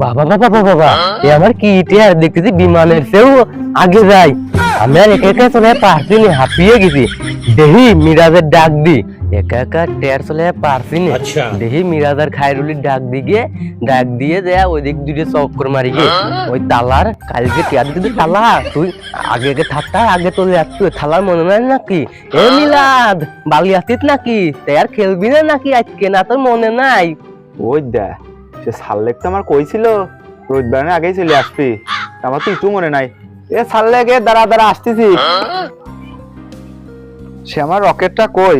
বাবা বাবা বাবা বাবা, এ আমার কি ইতিহাস দেখতেছি? বিমানের চেয়েও আগে যাই। আমি আর একে একে চলে দিন হাঁপিয়ে গেছি। দেহি, মিরাজের ডাক দি। একা একা টের চলে পারছি নি। আচ্ছা। দেহি মিরাজের খায়রুলির ডাক দি গিয়ে ডাক দিয়ে দেয়া ওই দিক দুটো চক্কর মারি গিয়ে ওই তালার কালকে টিয়ার দিতে তালা তুই আগে আগে থাকতা আগে চলে আসতো থালার মনে নাই নাকি? এ মিলাদ বালি আসতিস নাকি? তাই আর খেলবি না নাকি আজকে? না তোর মনে নাই। ওই দা সে সাল্লেক তো আমার কইছিল রোজবারের আগেই চলে আসবি। আমার তো একটু মনে নাই। এ সাল্লেকে দাঁড়া দাঁড়া আসতেছি। সে আমার রকেটটা কই?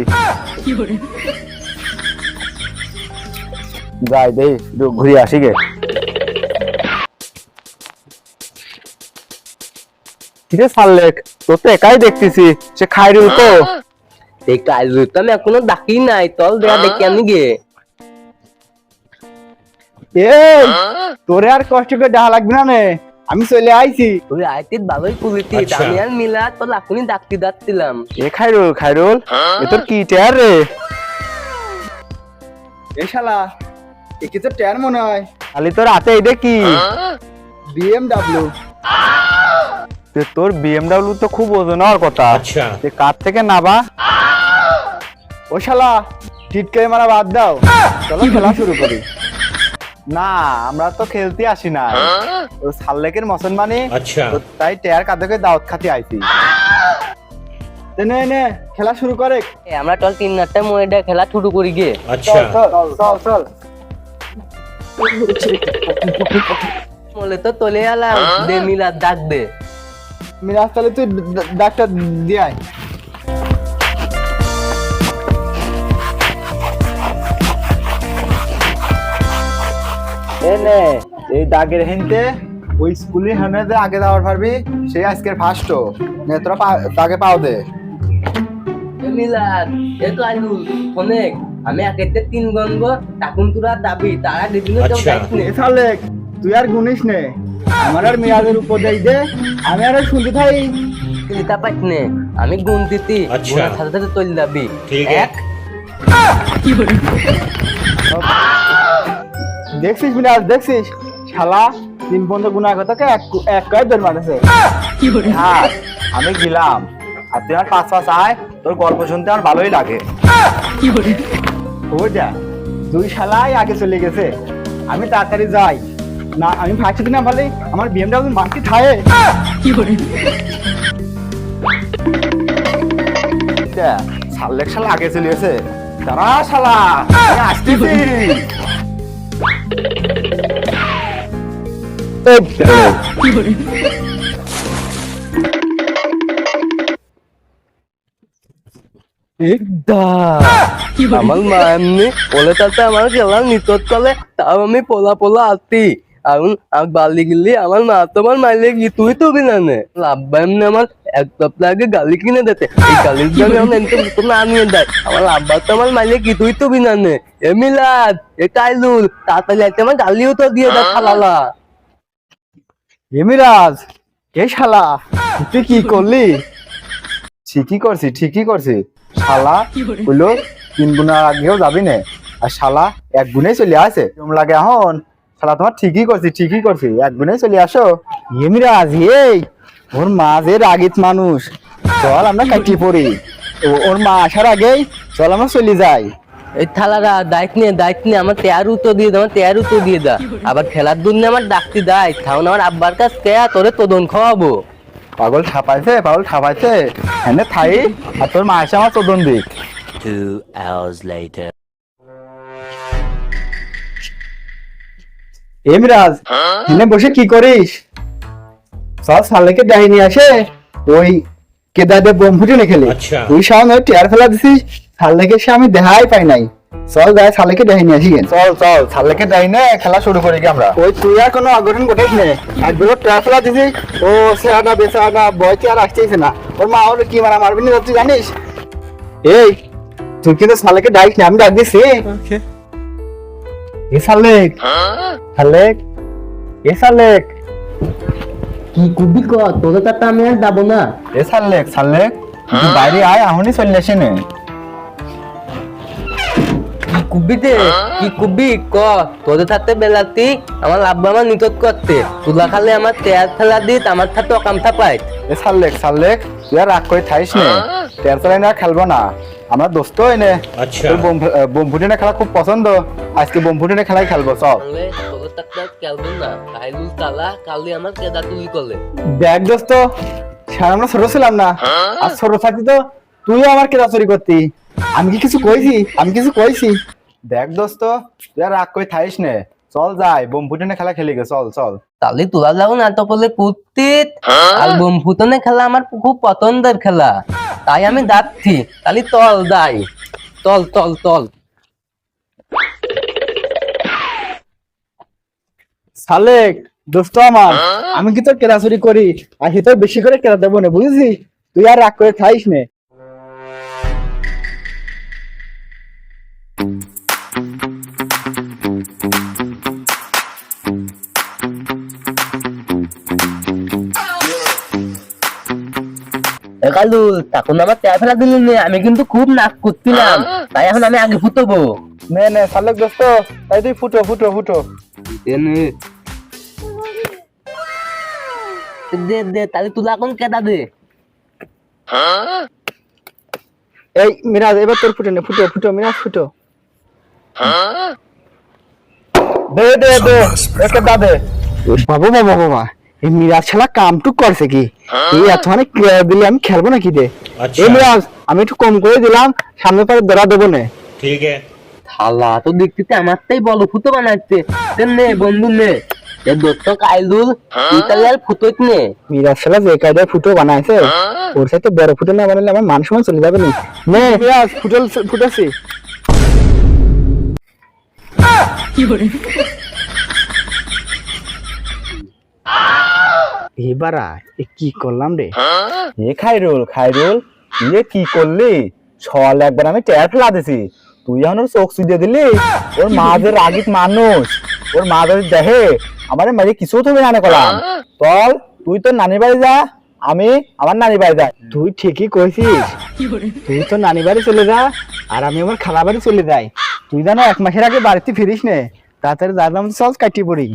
যাই একটু ঘুরে আসি গে। কিরে সাল্লেক তোর তো একাই দেখতেছি সে খাইরুল তো। এই কাজ তো আমি এখনও ডাকি নাই তল দেয়া দেখি আমি গে। এই তোরে আর কষ্ট করে ডাহা লাগবে না নে। আমি চলে আইছি। তুই আইতিত ভালোই কুলিতি আচ্ছা। আমি আর মিলা তো লাখুনি ডাকতে যাচ্ছিলাম এ খাইরুল খাইরুল এ তোর কি টেয়ার রে এ শালা একে তো ট্যান মনে হয়? খালি তোর হাতে এটা কি? বিএমডাব্লিউ তে তোর বিএমডাব্লিউ তো খুব ওজন হওয়ার কথা। আচ্ছা। তে কার থেকে নাবা। ও শালা টিটকারি মারা বাদ দাও। চলো খেলা শুরু করি। না আমরা তো খেলতে আসি না ও সাল্লেকের মসন মানে আচ্ছা। তাই টেয়ার কাদকে দাওয়াত খাতে আইছি। নে নে খেলা শুরু করে আমরা টল তিন নাটটা মনে খেলা শুরু করি গে। আচ্ছা। চল চল চল বলে তো তোলে আলাম দে মিলা ডাক দে। মিরাজ তাহলে তুই ডাক্তার দিয়ে আয়। এ নে এই দাগের হিনতে ওই স্কুলে হানে যে আগে যাওয়ার পারবি সেই আজকের ফার্স্ট নে তোরা তাকে পাও দে। মিলাদ এ তো অনেক। আমি একেতে তিন গনব তাকুন তোরা দাবি তারা দিবি না কেউ আচ্ছা। যাইস নে এ তুই আর গুনিস নে। আমার আর মিরাজের উপদেশ দে আমি আর শুনতে থাই। চিন্তা পাইস নে আমি গুন দিতি আচ্ছা। সাথে সাথে তৈল দাবি। ঠিক এক। দেখছিস মিরাজ দেখছিস? শালা তিন পর্যন্ত গুণা কথাকে এক এক কয়েক বের মারেছে হ্যাঁ আমি গেলাম। আর তুই আমার পাঁচ পাঁচ আয় তোর গল্প শুনতে আমার ভালোই লাগে। ও যা দুই শালাই আগে চলে গেছে। আমি তাড়াতাড়ি যাই। না আমি ভাবছি না বলে আমার বিএমডাব্লিউ মানকি খায় দেখ, সাল্লেক শালা আগে চলে গেছে। তারা শালা আসতেছি। আমার মা এমনি বলে তাতে আমার খেলা নিতত কলে, তাও আমি পোলা পোলা আতি। এখন আমি বালি গিলি, আমার মা তোমার মাইলে কি তুই তো বিনানে লাভবা এমনি আমার এক সপ্তাহ আগে গালি কিনে দিতে। এই গালির জন্য আমার এমনি তো না নিয়ে দেয়। আমার আব্বা তো আমার মাইলে কি তুই তো বিনানে এ মিলাদ, এ কাইলুল তাড়াতাড়ি আমার গালিও তো দিয়ে দেয়, খালালা। এ মিরাজ এ শালা? তুই কি করলি? ঠিকই করছি? ঠিকই করছি? শালা হইল তিন গুণার আগেও যাবি না। আর শালা, এক গুণে চলে আসে। কেমন লাগে এখন। শালা, তোমার ঠিকই করছি ঠিকই করছি। এক গুণে চলে আসো। এ এই, ওর মা যে রাগিত মানুষ। চল আমরা কাটিয়ে পড়ি। ওর মা আসার আগেই চল আমরা চলে যাই। এই থালারা দায়িত্ব নিয়ে দায়িত্ব নিয়ে আমার তেয়ারু তো দিয়ে দা আমার তেয়ারু তো দিয়ে দা আবার খেলার দুনিয়া আমার ডাকতি দায় তাহলে আমার আব্বার কাছ কেয়া তোরে তোদন খাওয়াবো। পাগল ঠাপাইছে পাগল ঠাপাইছে হেনে থাই আর তোর মা এসে আমার চোদন দিক। Two hours later. এ এনে বসে কি করিস? চল সালেকে ডাই নিয়ে আসে ওই কেদারে বোম ফুটে খেলে। আচ্ছা। তুই সামনে টিয়ার ফেলা দিছিস? সালেকে সে আমি দেখাই পাই নাই। চল যাই সালেকে ডাই নিয়ে আসি চল চল ছালেকে যাই না খেলা শুরু করি আমরা। ওই তুই আর কোনো অঘটন ঘটাইস নে। একবার টিয়ার ফেলা দিছিস ও সেহানা বেসানা বয়তে আর আসতেইছে না ওর মা ওর কি মারা মারবি না তুই জানিস? এই তুই কিন্তু সালেকে ডাইস না আমি ডাক দিছি। এ সালেক। সালেক। এ সালেক। কি কুবি ক তোদের তাতে আমি আর যাব না। এ সালেক সাল্লেক তুই বাইরে আয় এখনই চলে আসে নে। কুবি দে কি কুবি ক তোদের থাকতে বেলাতি আমার লাভ আমার নিতত করতে। তুলা খালে আমার তেয়ার ফেলা দিত আমার থাকতে অকাম থাপাই এ সাল্লেক সাল্লেক তুই আর রাগ করে থাইস নে। তের চালাই না খেলব না। আমরা দোস্ত এনে আচ্ছা। বোম ফুটিনে খেলা খুব পছন্দ। আজকে বোম ফুটিনে খেলাই খেলব সব না। দেখ দোস্ত স্যার আমরা ছোট ছিলাম না। আর ছোট থাকতি তো তুই আমার কেদা চুরি করতি। আমি কি কিছু কইছি? আমি কিছু কইছি? দেখ দোস্ত তুই আর রাগ করে থাইস নে। চল যাই বোম ফুটিনে খেলা খেলি গে চল চল। তাহলে তোরা যাব না তো বলে কুত্তিত আর বোম ফুটনে খেলা আমার খুব পছন্দের খেলা। তাই আমি যাচ্ছি। তাহলে তল যাই। তল তল তল সালেক দোস্ত আমার আমি কি তোর কেদা চুরি করি? আর হি তোর বেশি করে কেদা দেবো না বুঝেছি তুই আর রাগ করে খাইস নে। কালু তখন আমার তেয়া ফেলা দিলি নে? আমি কিন্তু খুব নাক করছিলাম তাই এখন আমি আগে ফুটবো। নে নে সালেক দোস্ত তাই তুই ফুটো ফুটো ফুটো। দে দে তাহলে তুলা এখন কেদা দে? এই মিরাজ এবার তোর ফুটো নে। ফুটো ফুটো মিরাজ ফুটো। দে দে দে। একে দা দে? বাবা বাবা বাবা এই মিরাজ শালা কামটুক করছে কি? এই এত মানে ক্লিয়ার দিলে আমি খেলব নাকি দে আচ্ছা। এই মিরাজ আমি একটু কম করে দিলাম সামনে পরে ধরা দেবো না। ঠিক আছে। থালা তো দেখতেছি আমারটাই বলো ফুটো বানাচ্ছে। নে বন্ধু নে। এ দত্ত কাইলুল হ্যাঁ। ইতালিয়ার ফুতোত নে। মিরাজ শালা যে কায়দায় ফুটো বানাইছে হ্যাঁ। ওর সাথে বড় ফুটো না বানালে আমার মান সম্মান চলে যাবে নি। নে মিরাজ ফুটল ফুটাছি। কি করে এ কি করলাম রে? এ খাইরুল খাইরুল এ কি করলি? ছল একবার আমি টের ফেলা দিছি তুই এখন ওর চোখ দিলি? ওর রাগিত মানুষ। ওর দেখে আমার মাঝে কিছু তুমি করলাম। চল তুই তোর নানির বাড়ি যা। আমি আমার নানির বাড়ি যাই। তুই ঠিকই কইছিস। তুই তো নানি বাড়ি চলে যা আর আমি আমার খালা বাড়ি চলে যাই। তুই জানো এক মাসের আগে বাড়িতে ফিরিস নে। তাড়াতাড়ি দাদা চল কাটি পড়ি।